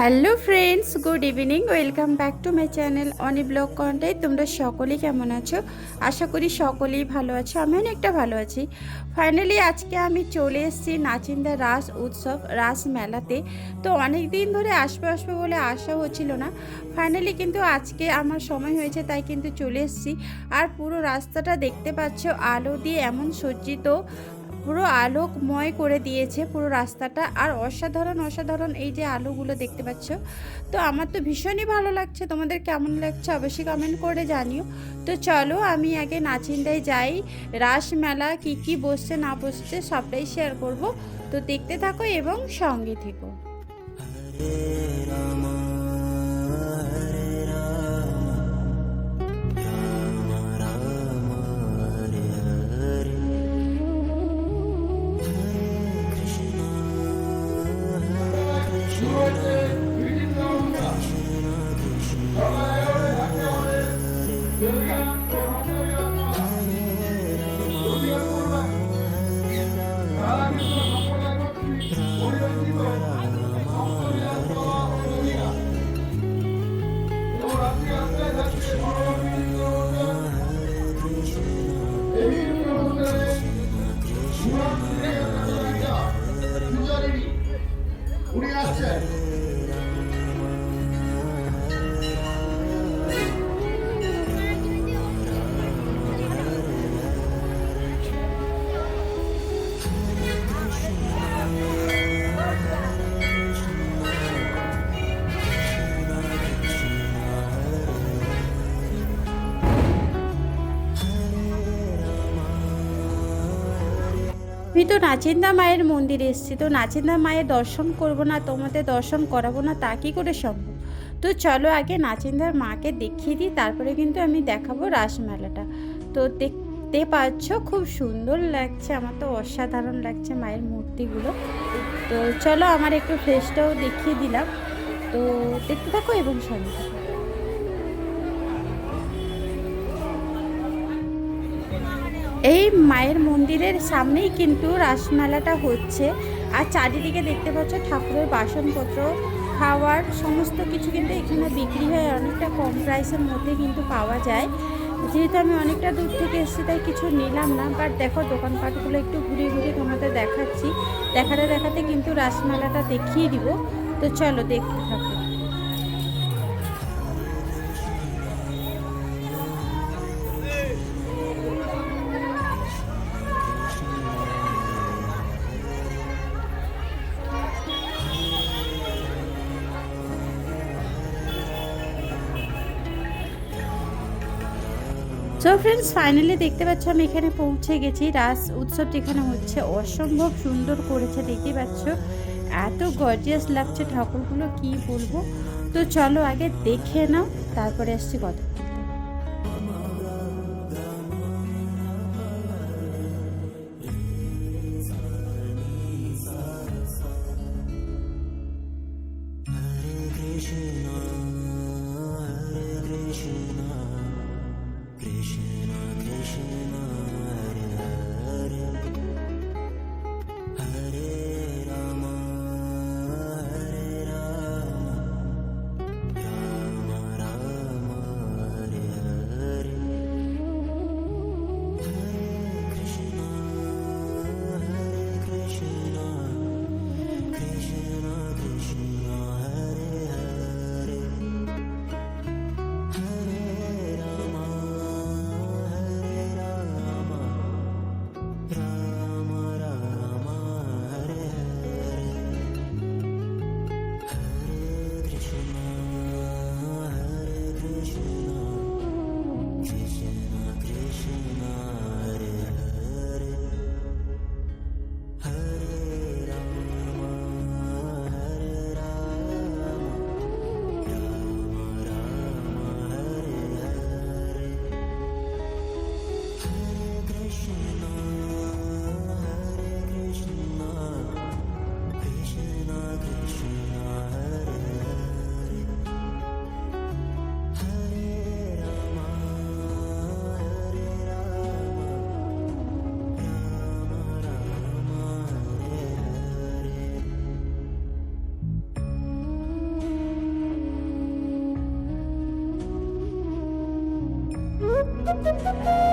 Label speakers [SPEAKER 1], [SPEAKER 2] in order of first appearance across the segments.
[SPEAKER 1] Hello friends, good evening, welcome back to my channel Oni blog Contai. তোমরা সকলেই কেমন আছো? আশা করি সকলেই ভালো আছো, আমি অনেকটা ভালো আছি। ফাইনালি আজকে আমি চলে এসেছি নাচিন্দা রাস উৎসব, রাস মেলাতে। তো অনেক দিন ধরে আসবে আসবে বলে আশা হচ্ছিল না। ফাইনালি কিন্তু আজকে আমার সময় হয়েছে, তাই কিন্তু চলে এসেছি। আর পুরো রাস্তাটা দেখতে পাচ্ছ, আলো দিয়ে এমন সজ্জিত। পুরো আলোকময় করে দিয়েছে পুরো রাস্তাটা। আর অসাধারণ অসাধারণ এই যে আলোগুলো দেখতে পাচ্ছ। তো আমার তো ভীষণই ভালো লাগছে। তোমাদের কেমন লাগছে অবশ্যই কমেন্ট করে জানিও। তো চলো আমি আগে নাচিন্দায় যাই। রাস মেলা কি কি বসছে, না বসছে সবটাই শেয়ার করব। তো দেখতে থাকো এবং সঙ্গে থেকো। আমি তো নাচিন্দা মায়ের মন্দিরে এসেছি, তো নাচিন্দা মায়ের দর্শন করব না, তোমাদের দর্শন করাবো না, তা কী করে সম্ভব? তো চলো আগে নাচিন্দার মাকে দেখিয়ে দিই, তারপরে কিন্তু আমি দেখাবো রাসমেলাটা। তো দেখতে পাচ্ছ খুব সুন্দর লাগছে, আমার তো অসাধারণ লাগছে মায়ের মূর্তিগুলো। তো চলো আমার একটু ফ্রেশটাও দেখিয়ে দিলাম। তো দেখতে থাকো এবং সঙ্গে থাকো। এই মায়ের মন্দিরের সামনেই কিন্তু রাসমেলাটা হচ্ছে। আর চারিদিকে দেখতে পাচ্ছ ঠাকুরের বাসনপত্র, খাওয়ার সমস্ত কিছু কিন্তু এখানে বিক্রি হয়। অনেকটা কম প্রাইসের মধ্যে কিন্তু পাওয়া যায়। যেহেতু আমি অনেকটা দূর থেকে এসেছি, তাই কিছু নিলাম না। বাট দেখো দোকানপাটগুলো একটু ঘুরে ঘুরে তোমাদের দেখাচ্ছি। দেখাতে দেখাতে কিন্তু রাসমেলাটা দেখিয়ে দিব। তো চলো দেখতে থাকো। সো ফ্রেন্ডস ফাইনালি দেখতে পাচ্ছ আমি এখানে পৌঁছে গেছি। রাস উৎসব যেখানে হচ্ছে অসম্ভব সুন্দর করেছে দেখতে পাচ্ছ। এত গর্জিয়াস লাগছে ঠাকুরগুলো, কি বলব? তো চলো আগে দেখে নাও, তারপরে আসছি কথা। Thank you.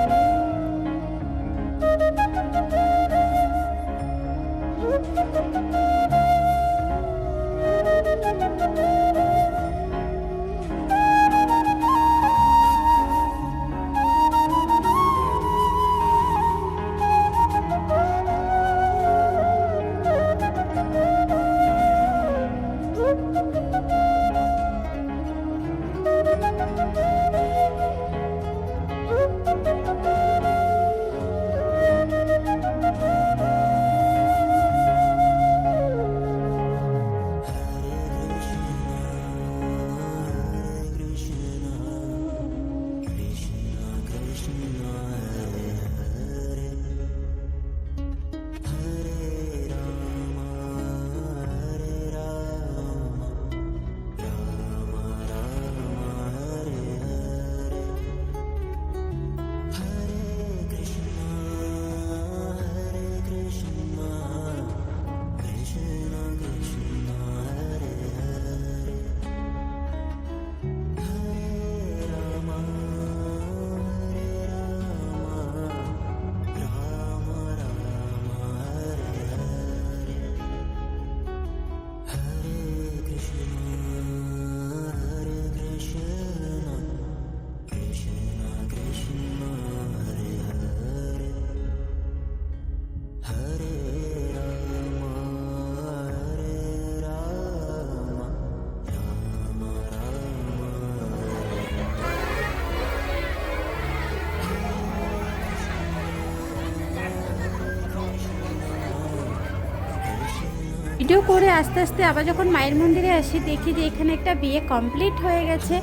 [SPEAKER 1] ভিডিও করে আস্তে আস্তে আবার যখন মায়ের মন্দিরে আসি, দেখি যে এখানে একটা বিয়ে কমপ্লিট হয়ে গেছে।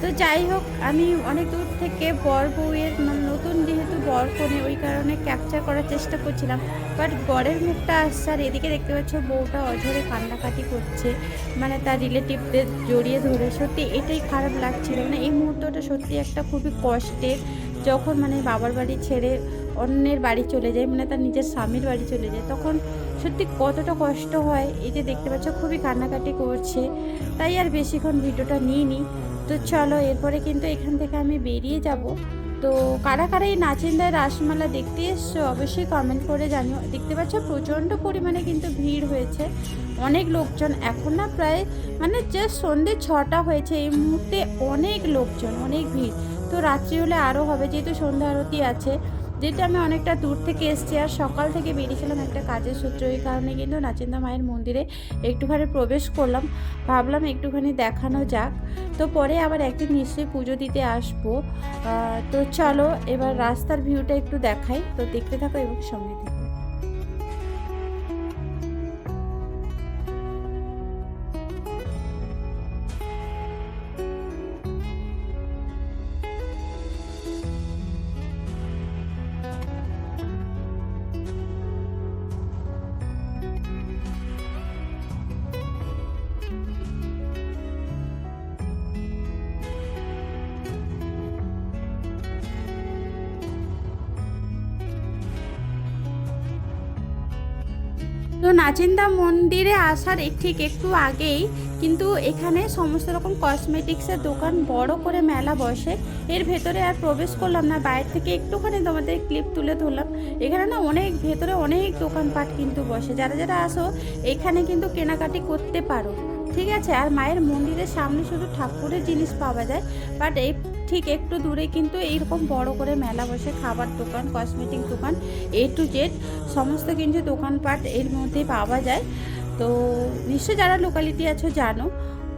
[SPEAKER 1] তো যাই হোক, আমি অনেক দূর থেকে বর বউয়ের মানে নতুন যেহেতু বর কোণে ওই কারণে ক্যাপচার করার চেষ্টা করছিলাম। বাট বরের মুখটা আসছে আর এদিকে দেখতে পাচ্ছ বউটা অঝরে কান্নাকাটি করছে। মানে তার রিলেটিভদের জড়িয়ে ধরে। সত্যি এটাই খারাপ লাগছিল। মানে এই মুহূর্তটা সত্যি একটা খুবই কষ্টের। যখন মানে বাবার বাড়ি ছেড়ে অন্যের বাড়ি চলে যায় মানে তার নিজের স্বামীর বাড়ি চলে যায়, তখন সত্যি কতটা কষ্ট হয় এই যে দেখতে পাচ্ছ, খুবই কান্নাকাটি করছে। তাই আর বেশিক্ষণ ভিডিওটা নিইনি। তো চলো, এরপরে কিন্তু এখান থেকে আমি বেরিয়ে যাব। তো কারা কারা এই নাচিন্দায় রাসমালা দেখতে এসছো, অবশ্যই কমেন্ট করে জানিও। দেখতে পাচ্ছ, প্রচণ্ড পরিমাণে কিন্তু ভিড় হয়েছে। অনেক লোকজন, এখন না প্রায় মানে জাস্ট সন্ধে ছটা হয়েছে। এই মুহূর্তে অনেক লোকজন, অনেক ভিড়। তো রাত্রি হলে আরও হবে, যেহেতু সন্ধ্যা আরতি আছে। যেহেতু আমি অনেকটা দূর থেকে এসেছি আর সকাল থেকে বেরিয়েছিলাম একটা কাজের সূত্র এই কারণে কিন্তু নাচিন্দা মায়ের মন্দিরে একটুখানি প্রবেশ করলাম। ভাবলাম একটুখানি দেখানো যাক। তো পরে আবার একদিন নিশ্চয়ই পুজো দিতে আসব। তো চলো এবার রাস্তার ভিউটা একটু দেখাই। তো দেখতে থাকো এবং সঙ্গে তো নাচিন্দা মন্দিরে আসার ঠিক একটু আগেই কিন্তু এখানে সমস্ত রকম কসমেটিক্সের দোকান বড় করে মেলা বসে। এর ভেতরে আর প্রবেশ করলাম না, বাইরে থেকে একটুখানি তোমাদের ক্লিপ তুলে ধরলাম। এখানে না অনেক, ভেতরে অনেক দোকানপাট কিন্তু বসে। যারা যারা আসো, এখানে কিন্তু কেনাকাটি করতে পারো। ঠিক আছে? আর মায়ের মন্দিরের সামনে শুধু ঠাকুরের জিনিস পাওয়া যায় বাট এই ঠিক একটু দূরে কিন্তু এইরকম বড় করে মেলা বসে খাবার দোকান কসমেটিক দোকান এ টু জেড সমস্ত কিন্তু দোকানপাট এর মধ্যে পাওয়া যায়। তো নিশ্চয় যারা লোকালিটি আছো জানো।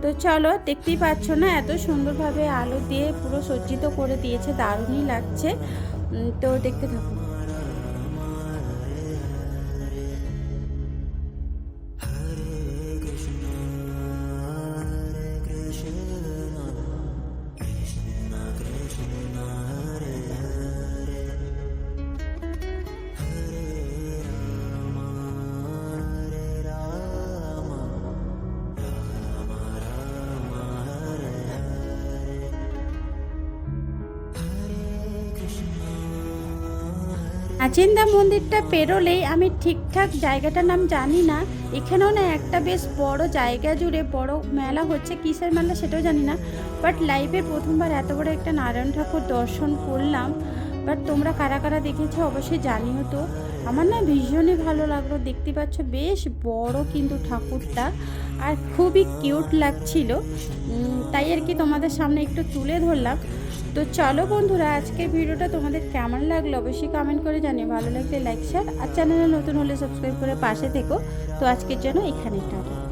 [SPEAKER 1] তো চলো, দেখতেই পাচ্ছ না, এত সুন্দরভাবে আলো দিয়ে পুরো সজ্জিত করে দিয়েছে, দারুণই লাগছে। তো দেখতে থাকো। নাচিন্দা মন্দিরটা পেরোলেই আমি ঠিকঠাক জায়গাটার নাম জানি না। এখানেও না একটা বেশ বড় জায়গা জুড়ে বড় মেলা হচ্ছে, কিসের মেলা সেটাও জানি না। বাট লাইফে প্রথমবার এত বড় একটা নারায়ণ ঠাকুর দর্শন করলাম। বাট তোমরা কারা কারা দেখেছ অবশ্যই জানিও তো। আমার না ভীষণই ভালো লাগল, দেখতে পাচ্ছ বেশ বড় কিন্তু ঠাকুরটা। আর খুবই কিউট লাগছিল। তাই আর কি তোমাদের সামনে একটু তুলে ধরলাম। তো চলো বন্ধুরা, আজকের ভিডিওটা তোমাদের কেমন লাগল অবশ্যই কমেন্ট করে জানিও। ভালো লাগলে লাইক শেয়ার আর চ্যানেলে নতুন হলে সাবস্ক্রাইব করে পাশে থেকো। তো আজকের জন্য এখানেই টাটা।